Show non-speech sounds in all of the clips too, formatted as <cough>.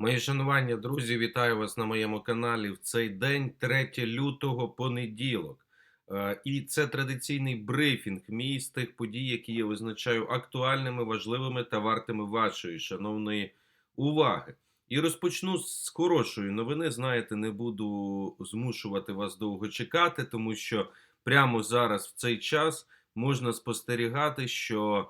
Мої шанування, друзі, вітаю вас на моєму каналі в цей день, 3 лютого, понеділок. Е, І це традиційний брифінг мій з тих подій, які я визначаю актуальними, важливими та вартими вашої шановної уваги. І розпочну з хорошої новини. Знаєте, не буду змушувати вас довго чекати, тому що прямо зараз, в цей час, можна спостерігати, що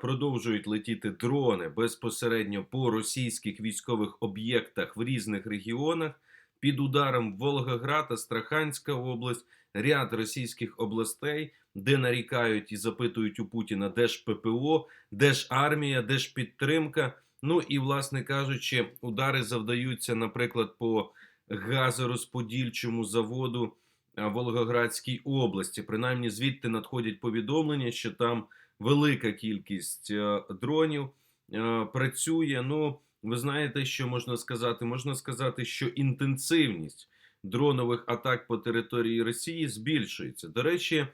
продовжують летіти дрони безпосередньо по російських військових об'єктах в різних регіонах. Під ударом Волгоград, Астраханська область, ряд російських областей, де нарікають і запитують у Путіна, де ж ППО, де ж армія, де ж підтримка. Ну і, власне кажучи, удари завдаються, наприклад, по газорозподільчому заводу Волгоградській області. Принаймні, звідти надходять повідомлення, що там велика кількість е, дронів е, працює. Ну, ви знаєте, що можна сказати? Можна сказати, що інтенсивність дронових атак по території Росії збільшується. До речі,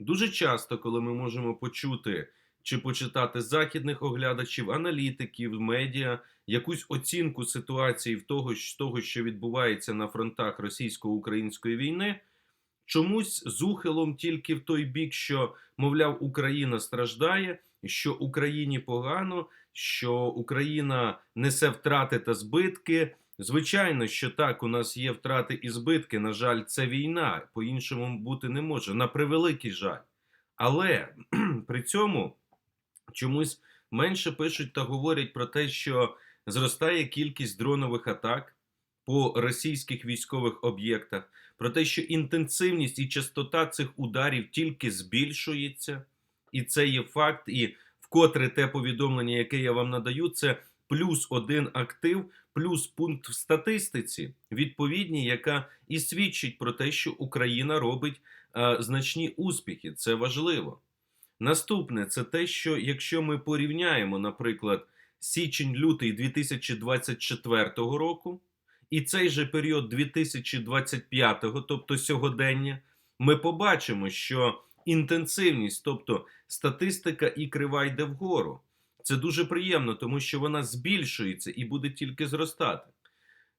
дуже часто, коли ми можемо почути чи почитати західних оглядачів, аналітиків, медіа, якусь оцінку ситуації в того, того, що відбувається на фронтах російсько-української війни, чомусь з ухилом тільки в той бік, що, мовляв, Україна страждає, що Україні погано, що Україна несе втрати та збитки. Звичайно, що так, у нас є втрати і збитки. На жаль, це війна, по-іншому бути не може. На превеликий жаль. Але при цьому чомусь менше пишуть та говорять про те, що зростає кількість дронових атак по російських військових об'єктах, про те, що інтенсивність і частота цих ударів тільки збільшується, і це є факт. І вкотре те повідомлення, яке я вам надаю, це плюс один актив, плюс пункт в статистиці, відповідній, яка і свідчить про те, що Україна робить е, значні успіхи. Це важливо. Наступне це те, що якщо ми порівняємо, наприклад, січень-лютий 2024 року і цей же період 2025-го, тобто сьогодення, ми побачимо, що інтенсивність, тобто статистика і крива йде вгору. Це дуже приємно, тому що вона збільшується і буде тільки зростати.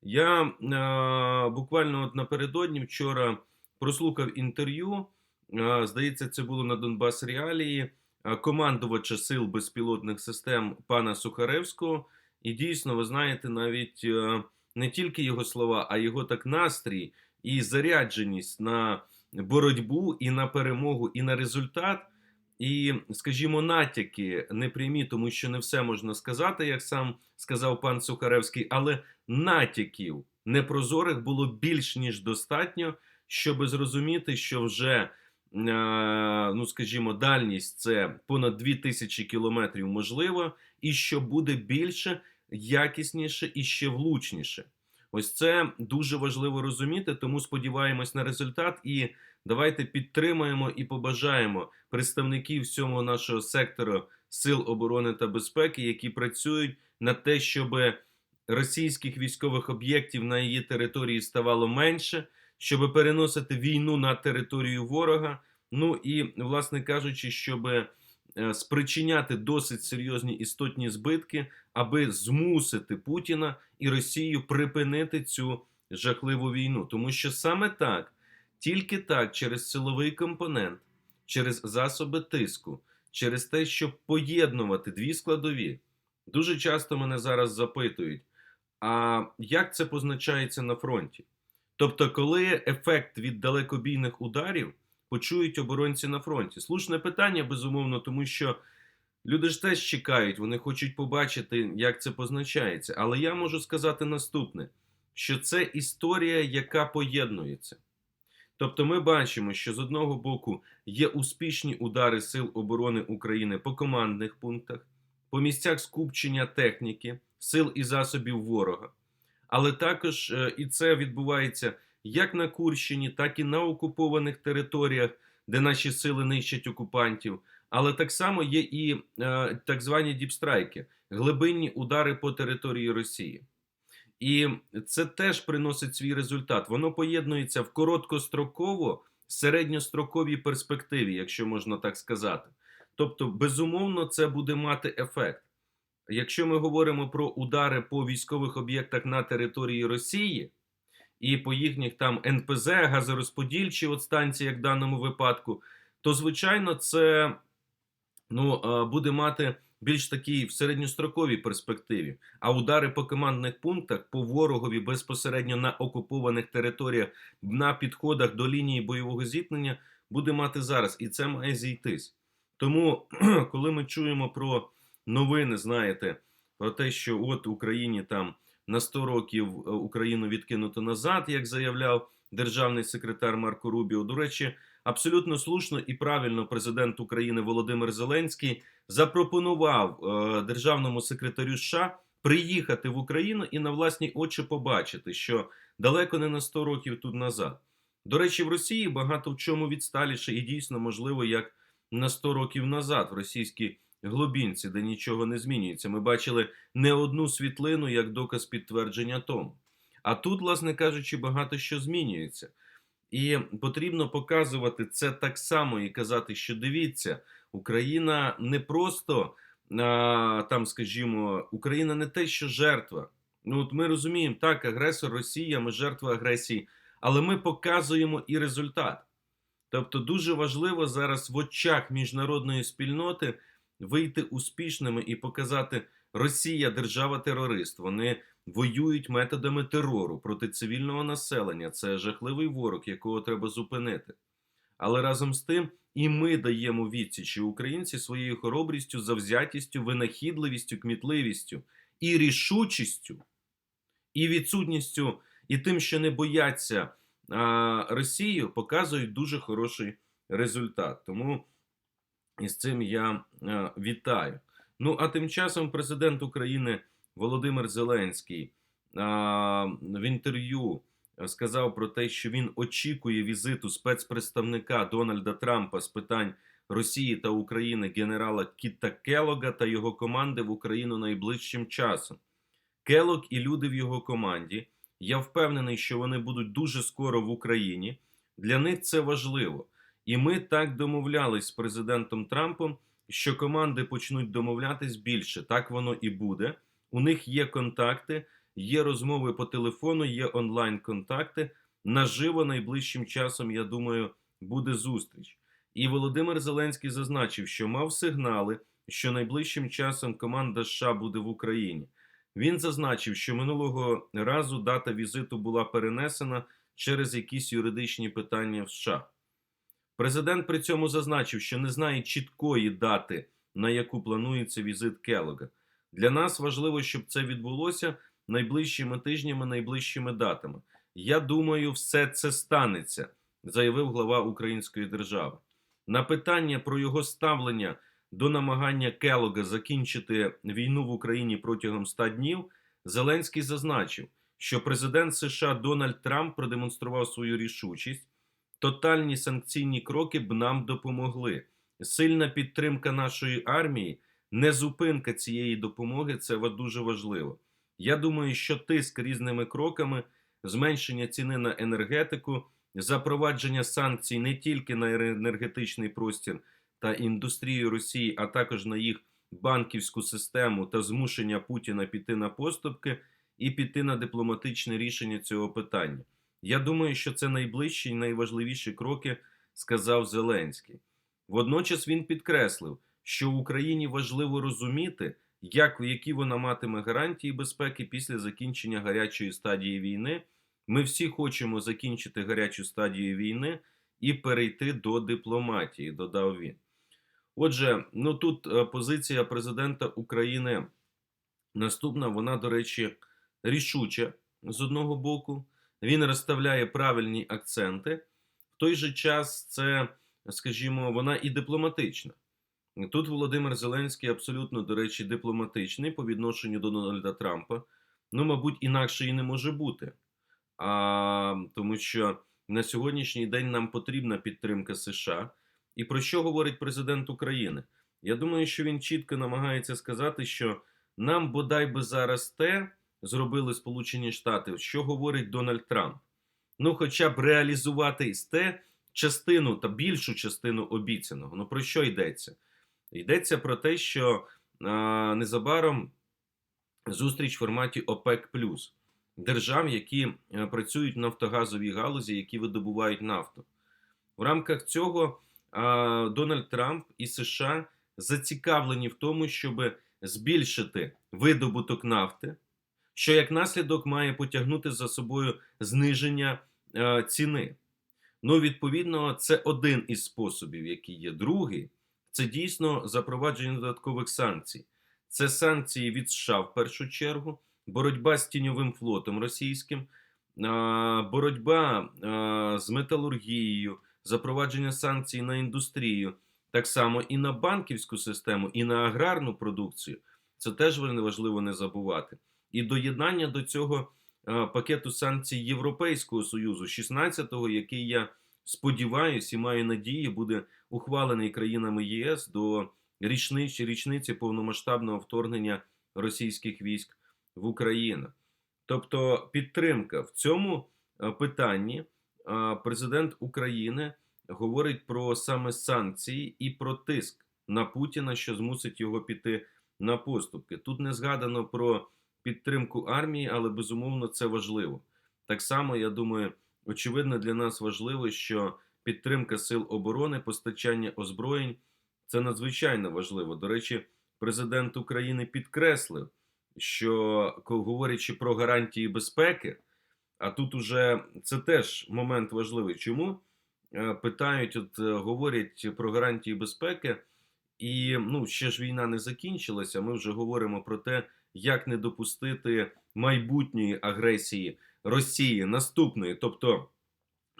Я е, буквально от напередодні вчора прослухав інтерв'ю. Е, здається, це було на Донбас Реалії е, командувача сил безпілотних систем пана Сухаревського. І дійсно, ви знаєте, навіть е, не тільки його слова, а його так настрій і зарядженість на боротьбу, і на перемогу, і на результат. І, скажімо, натяки непрямі, тому що не все можна сказати, як сам сказав пан Сухаревський, але натяків непрозорих було більш ніж достатньо, щоб зрозуміти, що вже, е, ну скажімо, дальність це понад 2000 кілометрів можливо, і що буде більше, якісніше і ще влучніше. Ось це дуже важливо розуміти, тому сподіваємось на результат. І давайте підтримаємо і побажаємо представників всього нашого сектору сил оборони та безпеки, які працюють на те, щоб російських військових об'єктів на її території ставало менше, щоб переносити війну на територію ворога. Ну і, власне кажучи, щоб спричиняти досить серйозні істотні збитки, аби змусити Путіна і Росію припинити цю жахливу війну. Тому що саме так, тільки так, через силовий компонент, через засоби тиску, через те, щоб поєднувати дві складові. Дуже часто мене зараз запитують, а як це позначається на фронті? Тобто, коли ефект від далекобійних ударів почують оборонці на фронті? Слушне питання, безумовно, тому що люди ж теж чекають, вони хочуть побачити, як це позначається. Але я можу сказати наступне: що це історія, яка поєднується. Тобто, ми бачимо, що з одного боку є успішні удари Сил оборони України по командних пунктах, по місцях скупчення техніки, сил і засобів ворога. Але також е, і це відбувається як на Курщині, так і на окупованих територіях, де наші сили нищать окупантів. Але так само є і е, так звані діпстрайки, глибинні удари по території Росії. І це теж приносить свій результат. Воно поєднується в короткостроково середньостроковій перспективі, якщо можна так сказати. Тобто, безумовно, це буде мати ефект. якщо ми говоримо про удари по військових об'єктах на території Росії і по їхніх там НПЗ, газорозподільчі от станції, як в даному випадку, то звичайно це ну, е, буде мати більш такий в середньостроковій перспективі. А удари по командних пунктах по ворогові безпосередньо на окупованих територіях на підходах до лінії бойового зіткнення буде мати зараз, і це має зійтись. Тому, <clears throat> коли ми чуємо про новини, знаєте, про те, що от Україні там на 100 років е, Україну відкинуто назад, як заявляв державний секретар Марко Рубіо. До речі, абсолютно слушно і правильно президент України Володимир Зеленський запропонував е, державному секретарю США приїхати в Україну і на власні очі побачити, що далеко не на 100 років тут назад. До речі, в Росії багато в чому відсталіше і дійсно можливо, як на 100 років назад в російській глубінці, де нічого не змінюється. Ми бачили не одну світлину як доказ підтвердження тому. А тут, власне кажучи, багато що змінюється. І потрібно показувати це так само і казати, що дивіться, Україна не просто там, скажімо, Україна не те, що жертва. Ну, от ми розуміємо, так, агресор Росія, ми жертва агресії, але ми показуємо і результат. Тобто, дуже важливо зараз в очах міжнародної спільноти вийти успішними і показати Росія держава-терорист. Вони воюють методами терору проти цивільного населення. Це жахливий ворог, якого треба зупинити. Але разом з тим і ми даємо відсічі українці своєю хоробрістю, завзятістю, винахідливістю, кмітливістю і рішучістю, і відсутністю, і тим, що не бояться а, Росію, показують дуже хороший результат. Тому і з цим я а, вітаю. Ну а тим часом президент України Володимир Зеленський в інтерв'ю сказав про те, що він очікує візиту спецпредставника Дональда Трампа з питань Росії та України генерала Кіта Келога та його команди в Україну найближчим часом. Келог і люди в його команді. Я впевнений, що вони будуть дуже скоро в Україні. Для них це важливо. І ми так домовлялись з президентом Трампом, що команди почнуть домовлятись більше. Так воно і буде. У них є контакти, є розмови по телефону, є онлайн-контакти. Наживо найближчим часом, я думаю, буде зустріч. І Володимир Зеленський зазначив, що мав сигнали, що найближчим часом команда США буде в Україні. Він зазначив, що минулого разу дата візиту була перенесена через якісь юридичні питання в США. Президент при цьому зазначив, що не знає чіткої дати, на яку планується візит Келога. Для нас важливо, щоб це відбулося найближчими тижнями, найближчими датами. Я думаю, все це станеться, заявив глава Української держави. На питання про його ставлення до намагання Келога закінчити війну в Україні протягом 100 днів, Зеленський зазначив, що президент США Дональд Трамп продемонстрував свою рішучість. Тотальні санкційні кроки б нам допомогли. Сильна підтримка нашої армії, не зупинка цієї допомоги це дуже важливо. Я думаю, що тиск різними кроками, зменшення ціни на енергетику, запровадження санкцій не тільки на енергетичний простір та індустрію Росії, а також на їх банківську систему та змушення Путіна піти на поступки і піти на дипломатичне рішення цього питання. Я думаю, що це найближчі і найважливіші кроки, сказав Зеленський. Водночас він підкреслив, що Україні важливо розуміти, як які вона матиме гарантії безпеки після закінчення гарячої стадії війни. Ми всі хочемо закінчити гарячу стадію війни і перейти до дипломатії, додав він. Отже, ну тут е, позиція президента України наступна, вона, до речі, рішуча з одного боку. Він розставляє правильні акценти. В той же час це, скажімо, вона і дипломатична. Тут Володимир Зеленський абсолютно, до речі, дипломатичний по відношенню до Дональда Трампа. Ну, мабуть, інакше і не може бути. А, Тому що на сьогоднішній день нам потрібна підтримка США. І про що говорить президент України? Я думаю, що він чітко намагається сказати, що нам бодай би зараз те зробили Сполучені Штати, що говорить Дональд Трамп. Ну, хоча б реалізувати те частину та більшу частину обіцяного. Ну про що йдеться? Йдеться про те, що а, незабаром зустріч в форматі ОПЕК держав, які е, працюють в нафтогазовій галузі, які видобувають нафту. В рамках цього а, Дональд Трамп і США зацікавлені в тому, щоб збільшити видобуток нафти, що як наслідок має потягнути за собою зниження е, ціни. Ну, відповідно, це один із способів, який є. Другий це дійсно запровадження додаткових санкцій. Це санкції від США в першу чергу, боротьба з тіньовим флотом російським, боротьба з металургією, запровадження санкцій на індустрію, так само і на банківську систему, і на аграрну продукцію. Це теж важливо не забувати. І доєднання до цього пакету санкцій Європейського Союзу, 16-го, який я сподіваюся і маю надії, буде ухвалений країнами ЄС до річниці, річниці повномасштабного вторгнення російських військ в Україну. Тобто підтримка в цьому е, питанні е, президент України говорить про саме санкції і про тиск на Путіна, що змусить його піти на поступки. Тут не згадано про підтримку армії, але безумовно це важливо. Так само, я думаю, очевидно для нас важливо, що підтримка сил оборони, постачання озброєнь це надзвичайно важливо. До речі, президент України підкреслив, що говорячи про гарантії безпеки, а тут уже це теж момент важливий. Чому Е, питають, от е, говорять про гарантії безпеки, і ну ще ж війна не закінчилася. Ми вже говоримо про те, як не допустити майбутньої агресії Росії наступної, тобто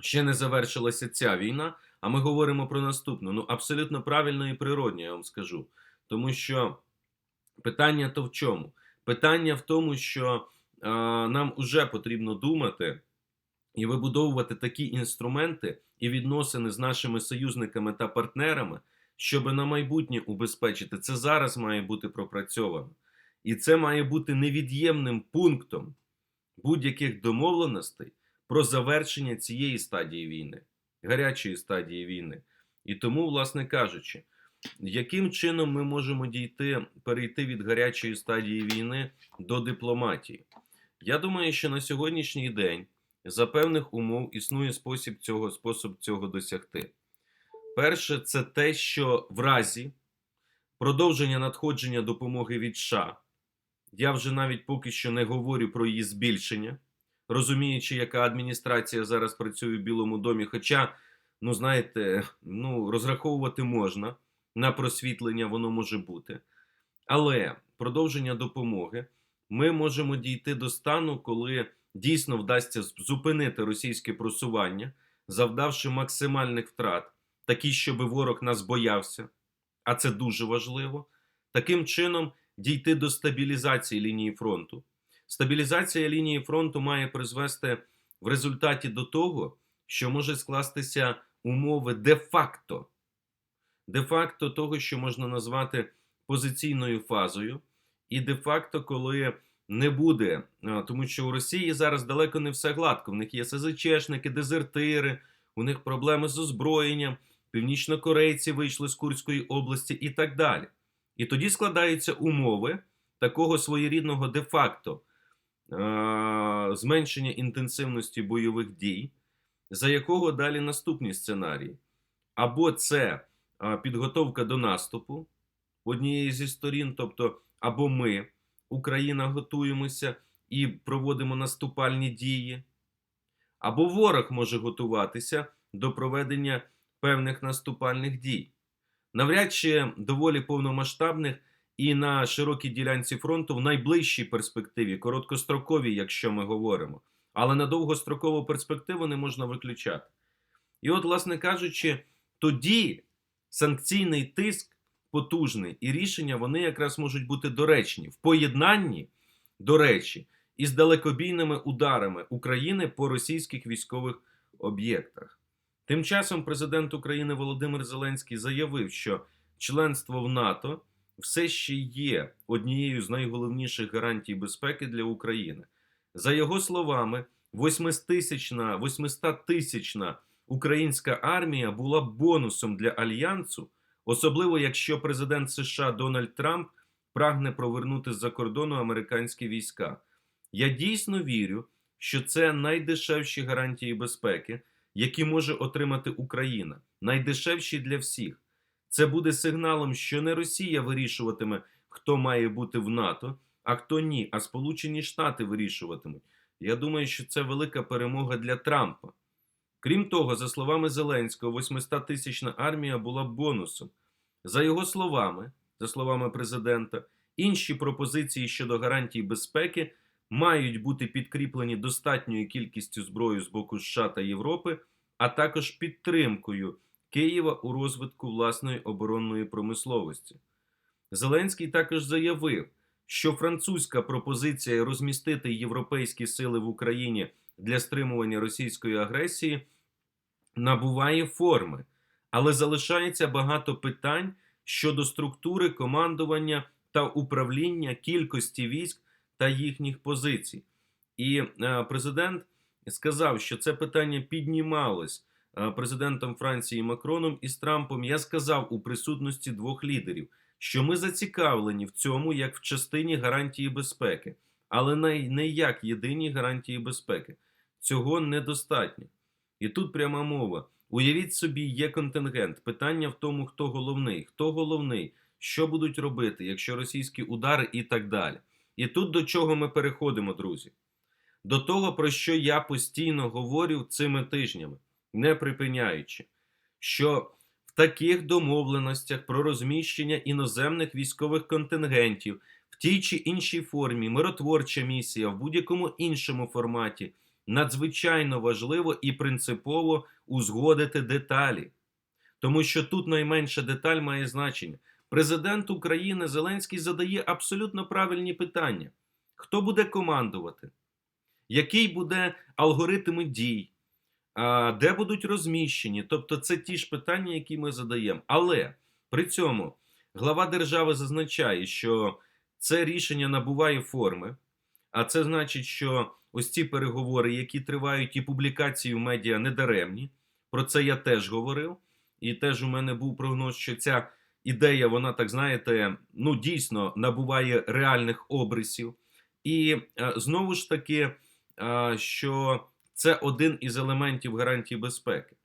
ще не завершилася ця війна. А ми говоримо про наступну. Ну, абсолютно правильно і природньо, я вам скажу. Тому що питання то в чому? Питання в тому, що а, нам вже потрібно думати і вибудовувати такі інструменти і відносини з нашими союзниками та партнерами, щоб на майбутнє убезпечити. Це зараз має бути пропрацьовано. І це має бути невід'ємним пунктом будь-яких домовленостей про завершення цієї стадії війни, гарячої стадії війни. І тому, власне кажучи, яким чином ми можемо дійти, перейти від гарячої стадії війни до дипломатії? Я думаю, що на сьогоднішній день за певних умов існує спосіб цього спосіб цього досягти. Перше, це те, що в разі продовження надходження допомоги від США, я вже навіть поки що не говорю про її збільшення, розуміючи, яка адміністрація зараз працює в Білому домі. Хоча, ну знаєте, ну розраховувати можна на просвітлення, воно може бути. Але продовження допомоги ми можемо дійти до стану, коли дійсно вдасться зупинити російське просування, завдавши максимальних втрат, такі, щоб ворог нас боявся, а це дуже важливо. Таким чином дійти до стабілізації лінії фронту. Стабілізація лінії фронту має призвести в результаті до того, що може скластися умови де-факто, де-факто того, що можна назвати позиційною фазою, і де-факто, коли не буде, тому що у Росії зараз далеко не все гладко. В них є СЗЧшники, дезертири, у них проблеми з озброєнням, північнокорейці вийшли з Курської області і так далі. І тоді складаються умови такого своєрідного де-факто зменшення інтенсивності бойових дій, за якого далі наступні сценарії. Або це підготовка до наступу однієї зі сторін, тобто або ми. Україна готуємося і проводимо наступальні дії, або ворог може готуватися до проведення певних наступальних дій. Навряд чи доволі повномасштабних і на широкій ділянці фронту в найближчій перспективі, короткостроковій, якщо ми говоримо, але на довгострокову перспективу не можна виключати. І от, власне кажучи, тоді санкційний тиск потужний, і рішення вони якраз можуть бути доречні в поєднанні, до речі, із далекобійними ударами України по російських військових об'єктах. Тим часом президент України Володимир Зеленський заявив, що членство в НАТО все ще є однією з найголовніших гарантій безпеки для України. За його словами, 800 тисячна українська армія була бонусом для альянсу особливо якщо президент США Дональд Трамп прагне провернути з-за кордону американські війська. Я дійсно вірю, що це найдешевші гарантії безпеки, які може отримати Україна, найдешевші для всіх. Це буде сигналом, що не Росія вирішуватиме, хто має бути в НАТО, а хто ні, а Сполучені Штати вирішуватимуть. Я думаю, що це велика перемога для Трампа. Крім того, за словами Зеленського, 800-тисячна армія була бонусом. За його словами, за словами президента, інші пропозиції щодо гарантій безпеки мають бути підкріплені достатньою кількістю зброї з боку США та Європи, а також підтримкою Києва у розвитку власної оборонної промисловості. Зеленський також заявив, що французька пропозиція розмістити європейські сили в Україні для стримування російської агресії набуває форми, але залишається багато питань щодо структури командування та управління кількості військ та їхніх позицій. І е, президент сказав, що це питання піднімалось е, президентом Франції Макроном і з Трампом. Я сказав у присутності двох лідерів, що ми зацікавлені в цьому як в частині гарантії безпеки, але не, як єдині гарантії безпеки. Цього недостатньо. І тут пряма мова. Уявіть собі, є контингент. Питання в тому, хто головний, хто головний, що будуть робити, якщо російські удари і так далі. І тут до чого ми переходимо, друзі? До того, про що я постійно говорю цими тижнями, не припиняючи, що в таких домовленостях про розміщення іноземних військових контингентів в тій чи іншій формі, миротворча місія в будь-якому іншому форматі надзвичайно важливо і принципово узгодити деталі. Тому що тут найменша деталь має значення. Президент України Зеленський задає абсолютно правильні питання: хто буде командувати, який буде алгоритм дій, де будуть розміщені? Тобто, це ті ж питання, які ми задаємо. Але при цьому глава держави зазначає, що це рішення набуває форми, а це значить, що ось ці переговори, які тривають, і публікації в медіа недаремні. Про це я теж говорив. І теж у мене був прогноз, що ця ідея, вона так знаєте, ну дійсно набуває реальних обрисів. І е, знову ж таки, е, що це один із елементів гарантії безпеки.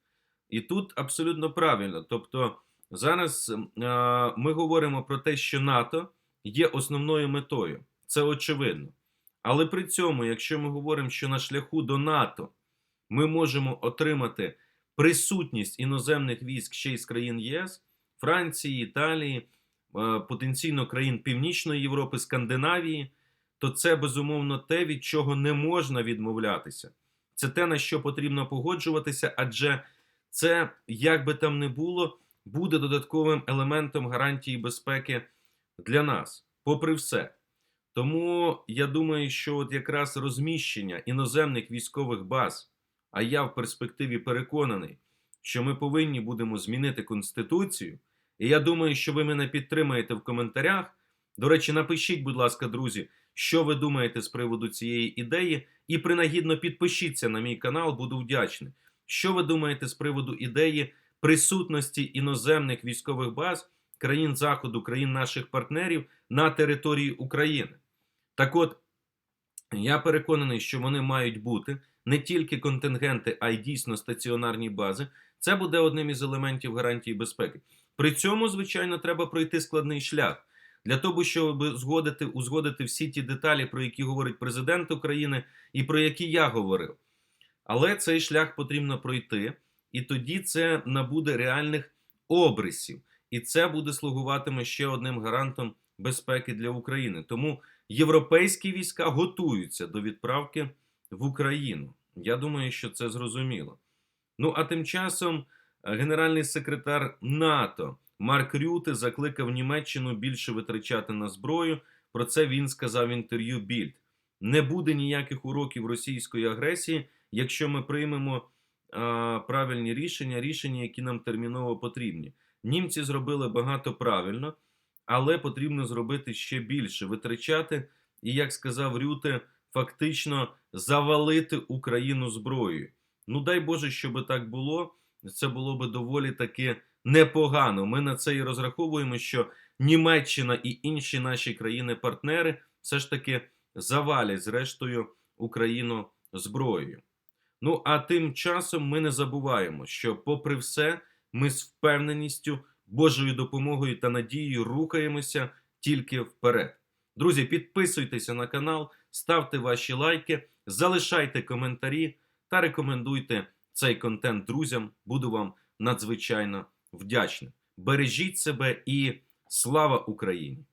І тут абсолютно правильно. Тобто, зараз е, ми говоримо про те, що НАТО є основною метою. Це очевидно. Але при цьому, якщо ми говоримо, що на шляху до НАТО ми можемо отримати присутність іноземних військ ще й з країн ЄС, Франції, Італії, е, потенційно країн Північної Європи, Скандинавії, то це безумовно те, від чого не можна відмовлятися. Це те, на що потрібно погоджуватися, адже це, як би там не було, буде додатковим елементом гарантії безпеки для нас, попри все. Тому я думаю, що от якраз розміщення іноземних військових баз, а я в перспективі переконаний, що ми повинні будемо змінити конституцію. І я думаю, що ви мене підтримаєте в коментарях. До речі, напишіть, будь ласка, друзі, що ви думаєте з приводу цієї ідеї, і принагідно підпишіться на мій канал, буду вдячний. Що ви думаєте з приводу ідеї присутності іноземних військових баз країн Заходу, країн наших партнерів на території України? Так от, я переконаний, що вони мають бути не тільки контингенти, а й дійсно стаціонарні бази. Це буде одним із елементів гарантії безпеки. При цьому, звичайно, треба пройти складний шлях для того, щоб згодити, узгодити всі ті деталі, про які говорить президент України і про які я говорив. Але цей шлях потрібно пройти, і тоді це набуде реальних обрисів, і це буде слугуватиме ще одним гарантом безпеки для України. Тому європейські війська готуються до відправки в Україну. Я думаю, що це зрозуміло. Ну а тим часом генеральний секретар НАТО Марк Рюте закликав Німеччину більше витрачати на зброю. Про це він сказав в інтерв'ю Більд. Не буде ніяких уроків російської агресії, якщо ми приймемо а, правильні рішення, рішення, які нам терміново потрібні. Німці зробили багато правильно, але потрібно зробити ще більше, витрачати і, як сказав Рюте, фактично завалити Україну зброєю. Ну дай Боже, щоб так було. Це було би доволі таки непогано. Ми на це і розраховуємо, що Німеччина і інші наші країни-партнери все ж таки завалять зрештою Україну зброєю. Ну а тим часом ми не забуваємо, що, попри все, ми з впевненістю, Божою допомогою та надією рухаємося тільки вперед. Друзі, підписуйтеся на канал, ставте ваші лайки, залишайте коментарі та рекомендуйте цей контент друзям. Буду вам надзвичайно вдячним. Бережіть себе і слава Україні!